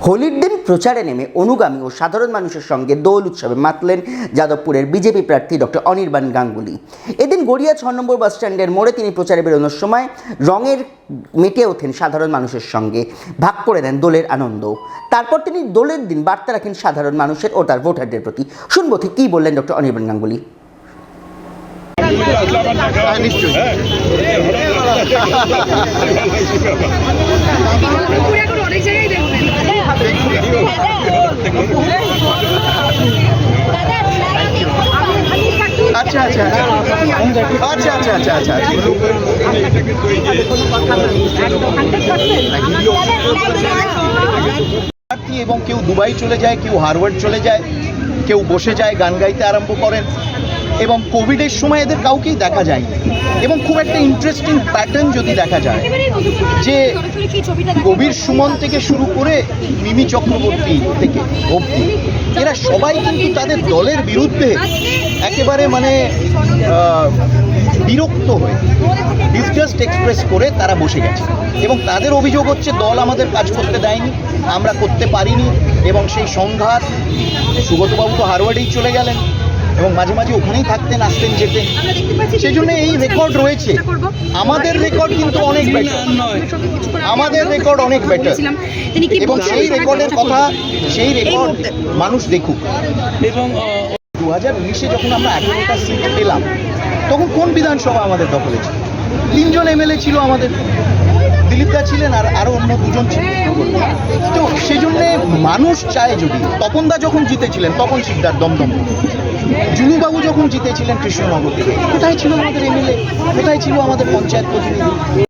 হোলির দিন প্রচারে নেমে অনুগামী ও সাধারণ মানুষের সঙ্গে দোল উৎসবে মাতলেন যাদবপুরের বিজেপি প্রার্থী ডক্টর অনির্বাণ গাঙ্গুলি এদিন গড়িয়া ছ নম্বর বাস স্ট্যান্ডের মোড়ে তিনি প্রচারে বেরোনোর সময় রঙের মেটে ওঠেন সাধারণ মানুষের সঙ্গে ভাগ করে দেন দোলের আনন্দ তারপর তিনি দোলের দিন বার্তা রাখেন সাধারণ মানুষের ও তার ভোটারদের প্রতি শুনব ঠিক কী বললেন ডক্টর অনির্বাণ গাঙ্গুলি হ্যাঁ, নিশ্চয়ই আচ্ছা আচ্ছা। আচ্ছা আচ্ছা আচ্ছা আচ্ছা আচ্ছা। এবং কেউ দুবাই চলে যায়, কেউ হারওয়ার্ড চলে যায়, কেউ বসে যায়, গান গাইতে আরম্ভ করেন। এবং কোভিডের সময় এদের কাউকেই দেখা যায়নি। এবং খুব একটা ইন্টারেস্টিং প্যাটার্ন যদি দেখা যায়, যে কবির সুমন থেকে শুরু করে মিমি চক্রবর্তী থেকে অবধি এরা সবাই কিন্তু তাদের দলের বিরুদ্ধে একেবারে মানে বিরক্ত হয়ে ডিসজাস্ট এক্সপ্রেস করে তারা বসে গেছে। এবং তাদের অভিযোগ হচ্ছে, দল আমাদের কাজ করতে দেয়নি, আমরা করতে পারিনি, এবং সেই সংঘাত, সুগতবাবু তো হারওয়ার্ডেই চলে গেলেন। এবং মাঝে মাঝে ওখানেই থাকতেন আসতেন যেতেন। সেই জন্য এই রেকর্ড রয়েছে। আমাদের রেকর্ড কিন্তু অনেক বেটার আমাদের রেকর্ড অনেক বেটার এবং সেই রেকর্ডের কথা সেই রেকর্ড মানুষ দেখুক। এবং দু হাজার উনিশে যখন আমরা এগারোটা সিট পেলাম তখন কোন বিধানসভা আমাদের দখলে ছিল তিনজন এমএলএ ছিল আমাদের। দিলীপ দা ছিলেন আর আরও অন্য দুজন ছিলেন তো সেই জন্যে মানুষ চায় যদি তপনদা যখন জিতেছিলেন তখন সিকদার দমদম। জুনুবাবু যখন জিতেছিলেন কৃষ্ণনগর কোথায় ছিল আমাদের এমএলএ কোথায় ছিল আমাদের পঞ্চায়েত প্রতিনিধি?